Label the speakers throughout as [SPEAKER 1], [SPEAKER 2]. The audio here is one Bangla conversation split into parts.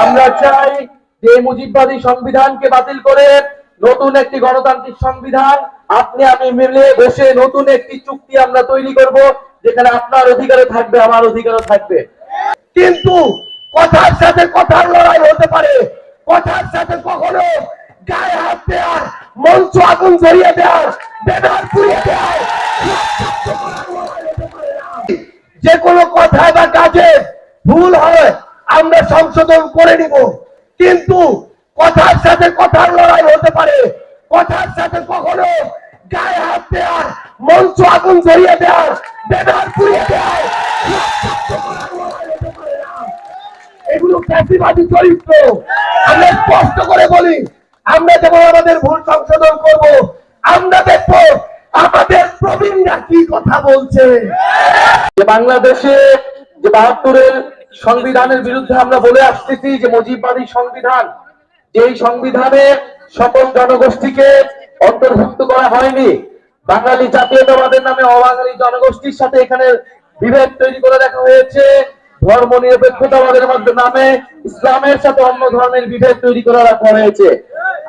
[SPEAKER 1] আমরা চাই যে মুজিববাদী সংবিধানকে বাতিল করে নতুন একটি গণতান্ত্রিক সংবিধান আপনি আমি মিলে বসে নতুন একটি চুক্তি আমরা তৈরি করব, যেখানে আপনার অধিকারও থাকবে, আমার অধিকারও থাকবে।
[SPEAKER 2] কিন্তু কথার সাথে কথার লড়াই হতে পারে। কথার সাথে কখনো গায়ে হাত দেওয়ার, মঞ্চ আগুন ঝরিয়ে দেওয়ার, ব্যানার পুড়িয়ে দেওয়ার যে কোনো কথা বা কাজে ভুল হয় আমরা সংশোধন করে নিব। কিন্তু কথার সাথে কথার লড়াই হতে পারে। কথার সাথে কখনো গায়ে হাত দেওয়ার, মঞ্চ আগুন ঝরিয়ে দেওয়ার, ব্যানার পুড়িয়ে এগুলো ফ্যাসিবাদী চরিত্র। আমরা স্পষ্ট করে বলি, আমরা যেমন আমাদের ভুল সংশোধন করব, আমরা দেখব আমাদের প্রবীণরা কি কথা বলছে।
[SPEAKER 1] যে বাংলাদেশে যে বাহাত্তরের সংবিধানের বিরুদ্ধে আমরা বলে আসতেছি যে মুজিববাদী সংবিধান, যেই সংবিধানে সকল জনগোষ্ঠীকে অন্তর্ভুক্ত করা হয়নি, বাঙালি জাতীয়তাবাদের নামে অবাঙালি জনগোষ্ঠীর সাথে এখানে বিভেদ তৈরি করে দেখা হয়েছে, ধর্ম নিরপেক্ষতাবাদের মধ্যে নামে ইসলামের সাথে অন্য ধর্মের বিভেদ তৈরি করে রাখা হয়েছে।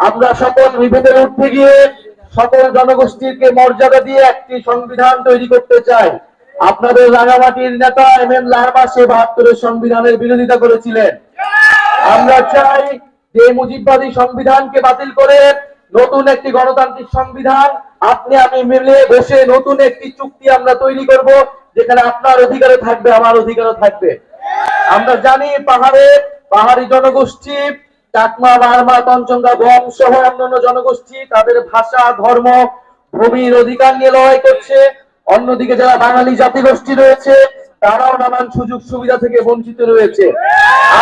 [SPEAKER 1] আমরা সকল বিভেদের উঠতে গিয়ে সকল জনগোষ্ঠীকে মর্যাদা দিয়ে একটি সংবিধান তৈরি করতে চাই। আপনাদের রাঙামাটির নেতা এম এম লাহবা সে বাহাত্তরের সংবিধানের বিরোধিতা করেছিলেন। আমরা চাই যে মুজিববাদী সংবিধানকে বাতিল করে নতুন একটি গণতান্ত্রিক সংবিধান, আপনি আমি মিলে বসে নতুন একটি চুক্তি আমরা তৈরি করব, যেখানে আপনার অধিকারও থাকবে, আমার অধিকারও থাকবে। আমরা জানি পাহাড়ে পাহাড়ি জনগোষ্ঠী, চাকমা, বার্মা তঞ্চঙ্গা গম সহ অন্যান্য জনগোষ্ঠী, তাদের ভাষা, ধর্ম, ভূমির অধিকার নিয়ে লড়াই করছে। অন্যদিকে যারা বাঙালি জাতিগোষ্ঠী রয়েছে, তারাও নানান সুযোগ সুবিধা থেকে বঞ্চিত রয়েছে।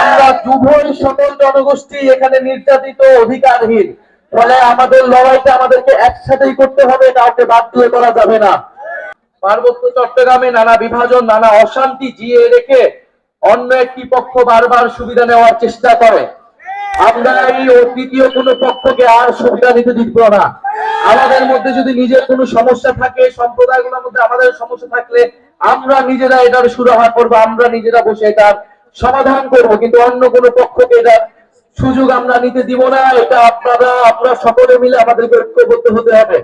[SPEAKER 1] আমরা উভয় সকল জনগোষ্ঠী এখানে নির্যাতিত, অধিকারহীন। ফলে আমাদের লড়াইটা আমাদেরকে একসাথেই করতে হবে, কাউকে বাদ দিয়ে করা যাবে না। পার্বত্য চট্টগ্রামে নানা বিভাজন, নানা অশান্তি জিয়ে রেখে অন্য একটি পক্ষ বারবার সুবিধা নেওয়ার চেষ্টা করে। আমরা এই তৃতীয় কোনো পক্ষকে আর সুবিধা নিতে দিব না। আমাদের মধ্যে যদি নিজের কোনো সমস্যা থাকে, সম্প্রদায়গুলোর মধ্যে আমাদের সমস্যা থাকলে আমরা নিজেরা এটার সুরাহা করব, আমরা নিজেরা বসে এটার সমাধান করব, কিন্তু অন্য কোনো পক্ষকে এটার সুযোগ আমরা নিতে দিব না, এটা আপনারা আপনারা সকলে মিলে আমাদেরকে ঐক্যবদ্ধ হতে হবে।